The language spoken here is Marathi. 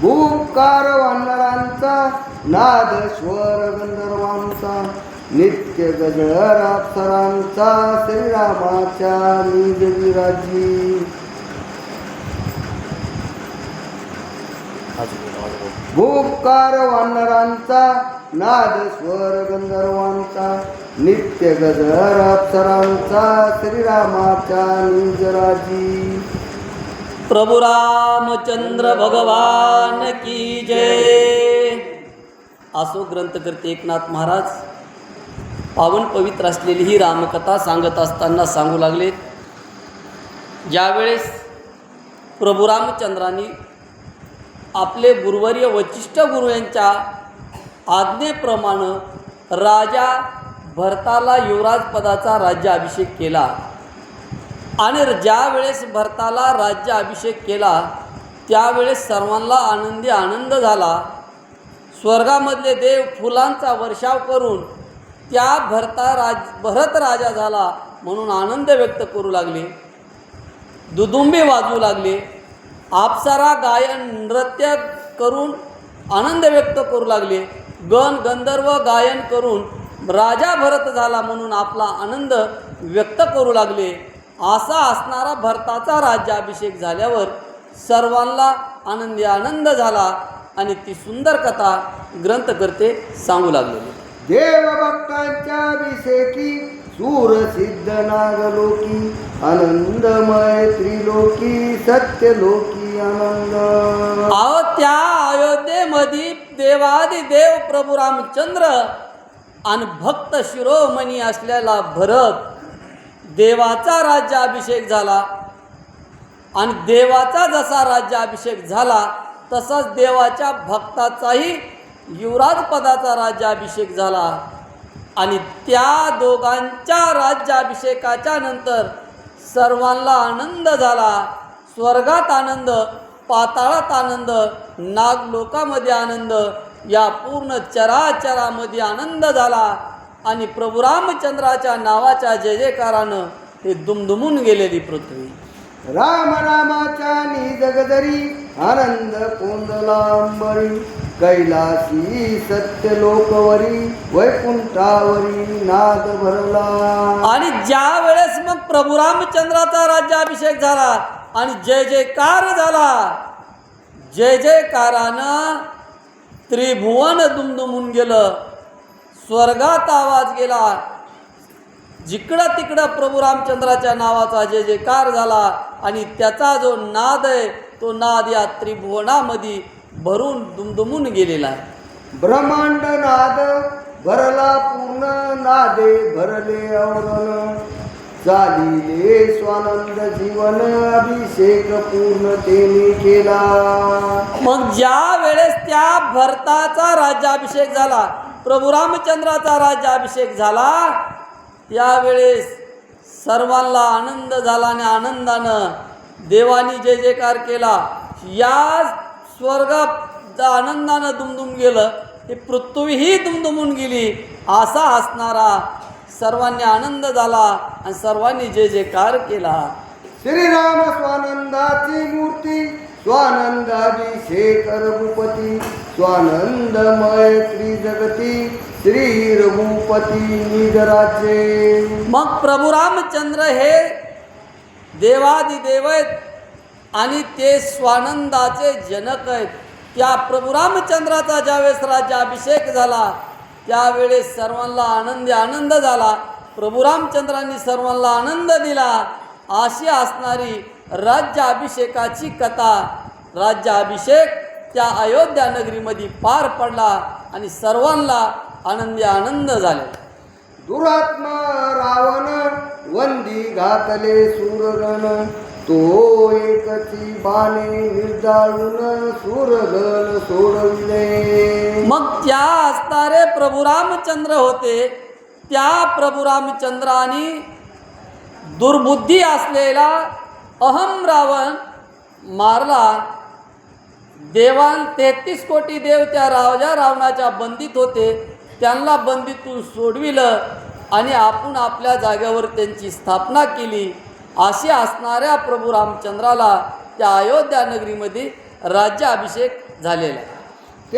भूपकार वानरांचा नाद स्वर गंधर्वांचा नित्य गजर अप्सरांचा श्रीरामाच्या निज विराजी. भूपकार वानरांचा नाद स्वर गंधर्वांचा नित्य गजर अप्सरांचा श्रीरामाच्या निज राजी. प्रभु रामचंद्र भगवान की जय। असो ग्रंथकर्ते एकनाथ महाराज पावन पवित्र असलेली ही रामकथा सांगत असताना सांगू लागले ज्यावेळेस प्रभू रामचंद्रांनी आपले गुरुवर्य वचिष्ठ गुरु यांच्या आज्ञेप्रमाणे राजा भरताला युवराज पदाचा राज्याभिषेक केला. आणि ज्या वेळेस भरताला राज्य अभिषेक केला त्यावेळेस सर्वांना आनंदी आनंद झाला. स्वर्गामधले देव फुलांचा वर्षाव करून त्या भरता राज भरत राजा झाला म्हणून आनंद व्यक्त करू लागले. दुदुंबे वाजू लागले. आपसारा गायन नृत्य करून आनंद व्यक्त करू लागले. गण गंधर्व गायन करून राजा भरत झाला म्हणून आपला आनंद व्यक्त करू लागले. असा असणारा भरताचा राज्याभिषेक झाल्यावर सर्वांना आनंदी आनंद झाला आणि ती सुंदर कथा ग्रंथकर्ते सांगू लागलेली. देवभक्तांच्या अभिषेकी सूर सिद्ध नागलोकी आनंदमय त्रिलोकी सत्यलोकी आनंद. अहो त्या अयोध्येमध्ये देवादी देव प्रभू रामचंद्र आणि भक्त शिरोमणी असलेला भरत देवाचा राज्याभिषेक झाला. आणि देवाचा जसा राज्याभिषेक झाला तसाच देवाच्या भक्ताचाही युवराजपदाचा राज्याभिषेक झाला. आणि त्या दोघांच्या राज्याभिषेकाच्या नंतर सर्वांना आनंद झाला. स्वर्गात आनंद पाताळात आनंद नागलोकामध्ये आनंद या पूर्ण चराचरामध्ये आनंद झाला. आणि प्रभू रामचंद्राच्या नावाच्या जय जयकारानं हे दुमदुमून गेलेली पृथ्वी. राम रामाच्या निजगदरी आनंद कोंदलांबरी कैलासी सत्य लोकवरी वैकुंठावरी नाद भरला. आणि ज्या वेळेस मग प्रभू रामचंद्राचा राज्याभिषेक झाला आणि जय जयकार झाला जय जयकारानं त्रिभुवन दुमदुमून गेलं. स्वर्गात आवाज गेला. जिकडं तिकडं प्रभू रामचंद्राच्या नावाचा जय जयकार झाला आणि त्याचा जो नाद आहे तो नाद या त्रिभुवनामध्ये भरून दुमदुमून गेलेला आहे. ब्रह्मांड नाद भरला पूर्ण नादे भरले औरण चालिले स्वानंद जीवन अभिषेक पूर्णतेने केला. मग ज्या वेळेस त्या भरताचा राज्याभिषेक झाला प्रभू रामचंद्राचा राज्याभिषेक झाला त्यावेळेस सर्वांना आनंद झाला आणि आनंदानं देवानी जय जयकार केला या स्वर्गात आनंदानं दुमदुम गेलं हे पृथ्वीही दुमदुमून गेली असा असणारा सर्वांनी आनंद झाला आणि सर्वांनी जय जयकार केला. श्रीराम स्वानंदाची मूर्ती स्वानंदाभिषेक रघुपती. स्वानंदमय त्रिजगती श्री रघुपती निधराचे मग प्रभू रामचंद्र हे देवादिदेव आहेत आणि ते स्वानंदाचे जनक आहेत. त्या प्रभू रामचंद्राचा ज्यावेळेस राज्याभिषेक झाला त्यावेळेस सर्वांना आनंदी आनंद झाला. प्रभू रामचंद्रांनी सर्वांना आनंद दिला. अशी असणारी राज्याभिषेकाची कथा राज्याभिषेक त्या अयोध्या नगरीमध्ये पार पडला आणि सर्वांना आनंदी आनंद झाले. दुरात्मा रावण वंदी घातले सुरगण. तो एकची बाणे निर्जाळून सुरगण सोडविले. मग त्या असणारे प्रभू रामचंद्र होते. त्या प्रभू रामचंद्राने दुर्बुद्धी असलेला अहम रावण मारला. देवान तेहतीस कोटी देव त्या राजा रावणाच्या बंदीत होते. त्यांना बंदीतून सोडविलं आणि आपण आपल्या जागेवर त्यांची स्थापना केली. अशी असणाऱ्या प्रभू रामचंद्राला त्या अयोध्या नगरीमध्ये राज्याभिषेक झालेला आहे.